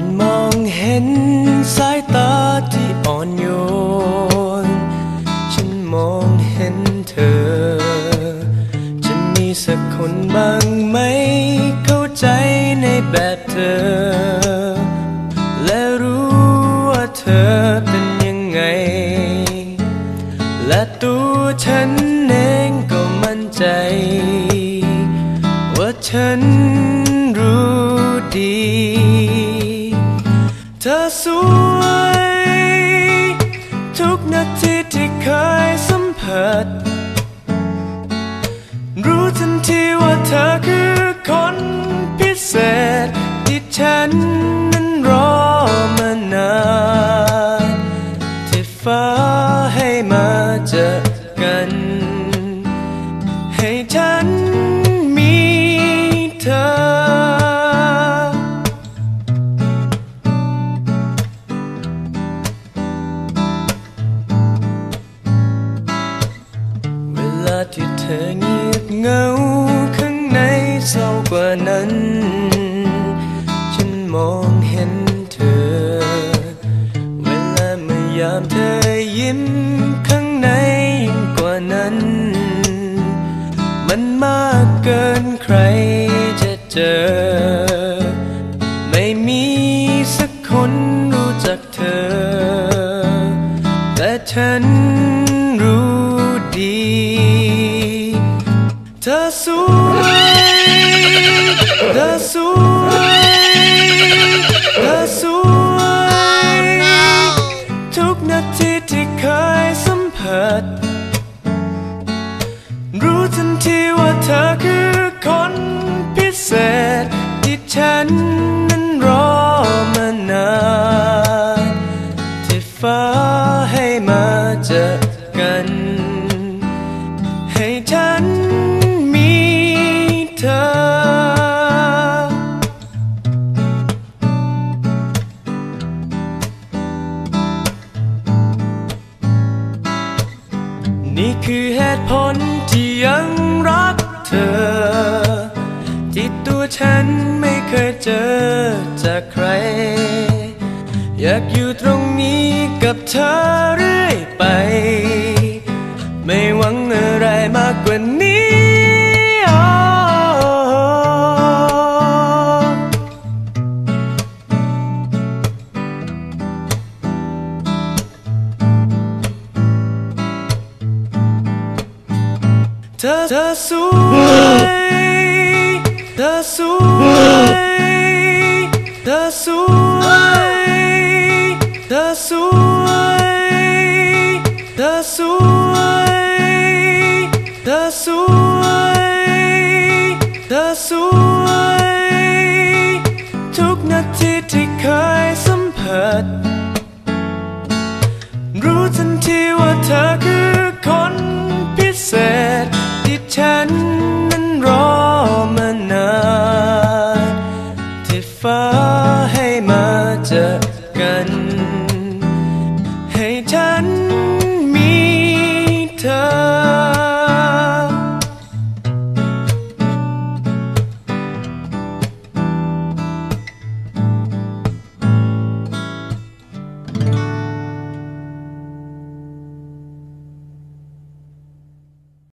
นมองเห็นสายตาที่อ่อนโยน ฉันมองเห็นเธอ จะมีสักคนบ้างไหมเข้าใจในแบบเธอ และรู้ว่าเธอเป็นยังไง และตัวฉันเองก็มั่นใจ ว่าฉันรู้ดี เธอสวย ทุกนาทีที่เคยสัมผัส รู้ทันทีว่าเธอคือคนพิเศษที่ฉันนั้นรอมานานที่ฟ้าให้มาเจอกัน ให้ฉันมีเธอ นั้น ฉันมองเห็นเธอ เวลาเมื่อยามเธอยิ้มข้างในยิ่งกว่านั้น มันมากเกินใครจะเจอ ไม่มีสักคนรู้จักเธอ แต่ฉันรู้ดี เธอสวย อสวยเธอสวยทุกนาทีที่เคยสัมผัส รู้ทันทีว่าเธอคือคนพิเศษที่ฉันนั้นรอมานานที่ฟ้าให้มาเจอกัน คือเหตุผลที่ยังรักเธอ ที่ตัวฉันไม่เคยเจอจากใคร อยากอยู่ตรงนี้กับเธอเรื่อยไป เธอเธอสวยเธอสวยเธอสวยเธอสวยเธอสวยเธอสวยเธอสวยทุกนาทีที่เคยสัมผัสรู้ทันทีว่าเธอคือคนพิเศษ ฉันนั้น